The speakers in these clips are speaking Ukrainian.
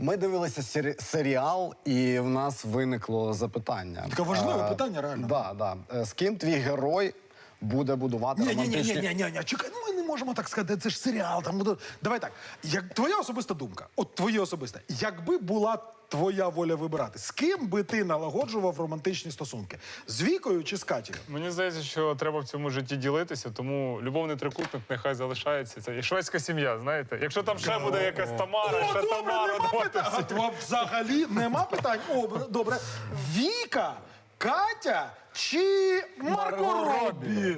Ми дивилися сері- серіал, і в нас виникло запитання. Таке важливе Е, питання, реально. Да, да. Е, З ким твій герой буде будувати Ні, ні, ні, романтичні... ні, ні, ні, ні, чекай, ну можемо так сказати, це ж серіал. Там давай так. Як твоя особиста думка, от твоє особисте, якби була твоя воля вибирати, з ким би ти налагоджував романтичні стосунки? З вікою чи з Катєю? Мені здається, що треба в цьому житті ділитися, тому любовний трикутник нехай залишається. Це і шведська сім'я, знаєте. Якщо там ще буде якась Тамара, ще Тамара, давайте всі. Взагалі нема питань. О, добре. Віка, Катя чи Марго Робі?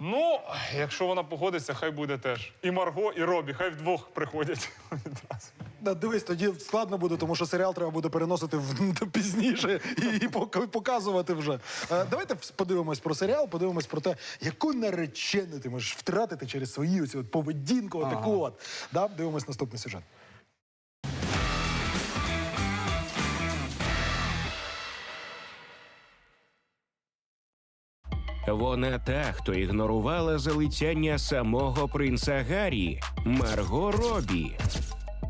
Ну, якщо вона погодиться, хай буде теж. І Марго, і Робі, хай вдвох приходять відразу. Да, дивись, тоді складно буде, тому що серіал треба буде переносити в пізніше і, і показувати вже. Е, давайте подивимось про серіал, подивимось про те, яку наречену ти можеш втратити через от поведінку, отаку от. Да? Дивимось наступний сюжет. Вона та, хто ігнорувала залицяння самого принца Гаррі Марго Робі.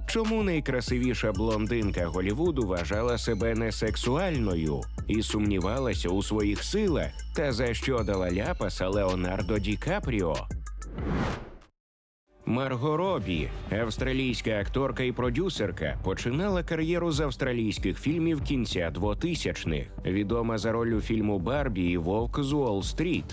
Чому найкрасивіша блондинка Голівуду вважала себе несексуальною і сумнівалася у своїх силах, та за що дала ляпаса Леонардо Ді Капріо? Марго Робі, австралійська акторка і продюсерка, починала кар'єру з австралійських фільмів кінця 2000-х, відома за роль у фільму Барбі і Вовк з Уолл-стріт.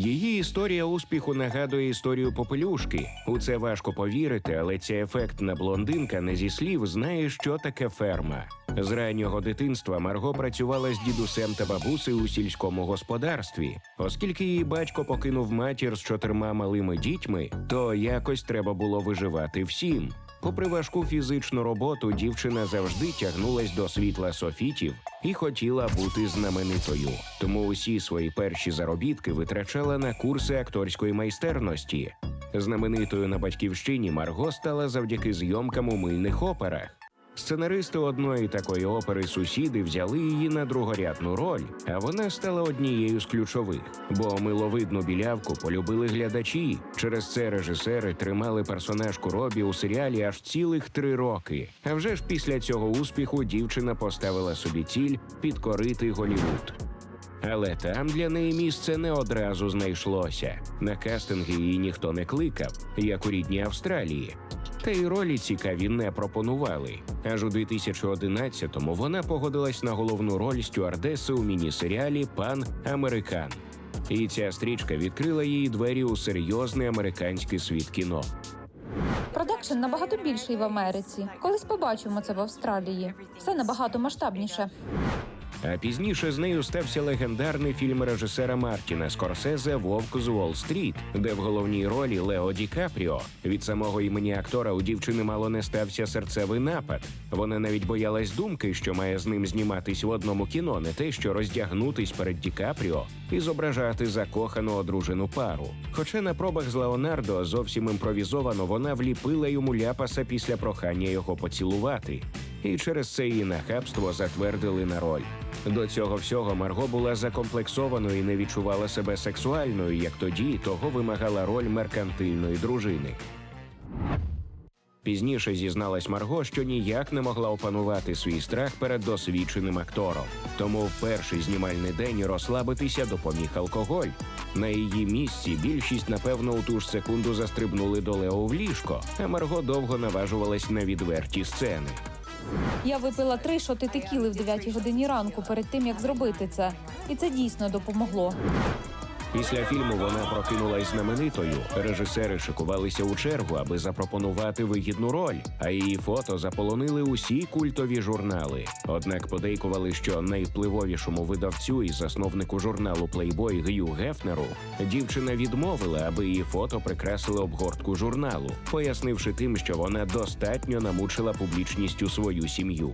Її історія успіху нагадує історію попелюшки. У це важко повірити, але ця ефектна блондинка не зі слів знає, що таке ферма. З раннього дитинства Марго працювала з дідусем та бабусею у сільському господарстві. Оскільки її батько покинув матір з чотирма малими дітьми, то якось треба було виживати всім. Попри важку фізичну роботу, дівчина завжди тягнулась до світла софітів і хотіла бути знаменитою. Тому усі свої перші заробітки витрачала на курси акторської майстерності. Знаменитою на батьківщині Марго стала завдяки зйомкам у мильних операх. Сценаристи одної такої опери сусіди взяли її на другорядну роль, а вона стала однією з ключових. Бо миловидну білявку полюбили глядачі. Через це режисери тримали персонажку Робі у серіалі аж цілих три роки. А вже ж після цього успіху дівчина поставила собі ціль підкорити Голівуд. Але там для неї місце не одразу знайшлося. На кастинги її ніхто не кликав, як у рідній Австралії. Та й ролі цікаві не пропонували. Аж у 2011-му вона погодилась на головну роль стюардеси у міні-серіалі Пан Американ. І ця стрічка відкрила їй двері у серйозний американський світ кіно. Продакшн набагато більший в Америці. Колись побачимо це в Австралії. Все набагато масштабніше. А пізніше з нею стався легендарний фільм режисера Мартіна Скорсезе Вовк з Уолл-стріт, де в головній ролі Лео Ді Капріо. Від самого імені актора у дівчини мало не стався серцевий напад. Вона навіть боялась думки, що має з ним зніматись в одному кіно, не те, що роздягнутись перед Ді Капріо і зображати закохану одружену пару. Хоча на пробах з Леонардо зовсім імпровізовано вона вліпила йому ляпаса після прохання його поцілувати. І через це її нахабство затвердили на роль. До цього всього Марго була закомплексованою і не відчувала себе сексуальною, як тоді того вимагала роль меркантильної дружини. Пізніше зізналась Марго, що ніяк не могла опанувати свій страх перед досвідченим актором. Тому в перший знімальний день розслабитися допоміг алкоголь. На її місці більшість, напевно, у ту ж секунду застрибнули до Лео в ліжко, а Марго довго наважувалась на відверті сцени. Я випила три шоти текіли в 9 годині ранку перед тим, як зробити це. І це дійсно допомогло. Після фільму вона прокинулась знаменитою. Режисери шикувалися у чергу, аби запропонувати вигідну роль. А її фото заполонили усі культові журнали. Однак подейкували, що найвпливовішому видавцю і засновнику журналу Playboy Гью Гефнеру дівчина відмовила, аби її фото прикрасили обгортку журналу, пояснивши тим, що вона достатньо намучила публічністю свою сім'ю.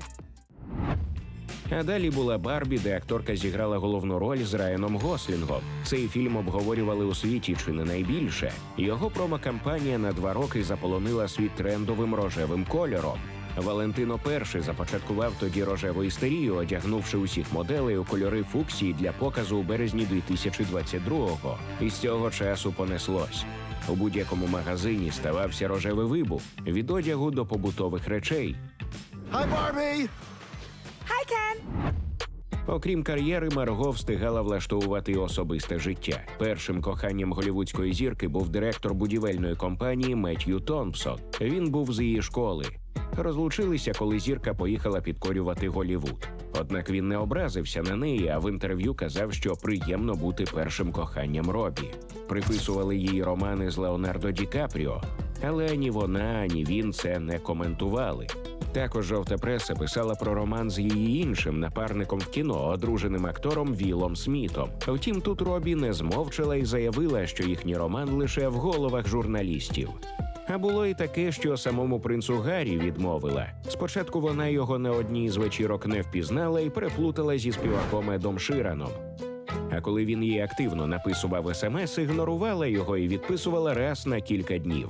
А далі була Барбі, де акторка зіграла головну роль з Райаном Гослінгом. Цей фільм обговорювали у світі чи не найбільше. Його промокампанія на два роки заполонила світ трендовим рожевим кольором. Валентино І започаткував тоді рожеву істерію, одягнувши усіх моделей у кольори фуксії для показу у березні 2022-го. І з цього часу понеслось. У будь-якому магазині ставався рожевий вибух від одягу до побутових речей. Hi, Barbie! Окрім кар'єри, Марго встигала влаштовувати особисте життя. Першим коханням голівудської зірки був директор будівельної компанії Меттью Томпсон. Він був з її школи. Розлучилися, коли зірка поїхала підкорювати Голівуд. Однак він не образився на неї, а в інтерв'ю казав, що приємно бути першим коханням Робі. Приписували їй романи з Леонардо Ді Капріо, але ані вона, ані він це не коментували. Також жовта преса писала про роман з її іншим напарником в кіно, одруженим актором Вілом Смітом. Втім, тут Робі не змовчала і заявила, що їхній роман лише в головах журналістів. А було і таке, що самому принцу Гаррі відмовила. Спочатку вона його на одній з вечірок не впізнала і переплутала зі співаком Едом Шираном. А коли він їй активно написував смс, ігнорувала його і відписувала раз на кілька днів.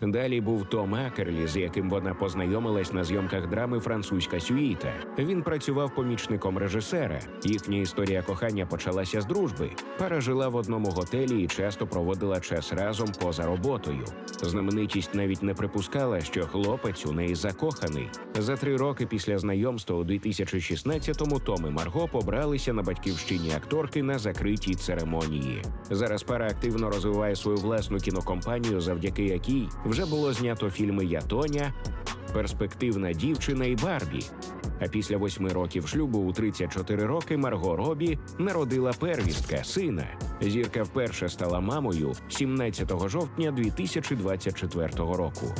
Далі був Том Акерлі, з яким вона познайомилась на зйомках драми Французька сюїта. Він працював помічником режисера. Їхня історія кохання почалася з дружби. Пара жила в одному готелі і часто проводила час разом поза роботою. Знаменитість навіть не припускала, що хлопець у неї закоханий. За три роки після знайомства у 2016-му Том і Марго побралися на батьківщині акторки на закритій церемонії. Зараз пара активно розвиває свою власну кінокомпанію, завдяки якій вже було знято фільми Я Тоня, Перспективна дівчина і Барбі. А після восьми років шлюбу у 34 роки Марго Робі народила первістка сина. Зірка вперше стала мамою 17 жовтня 2024 року.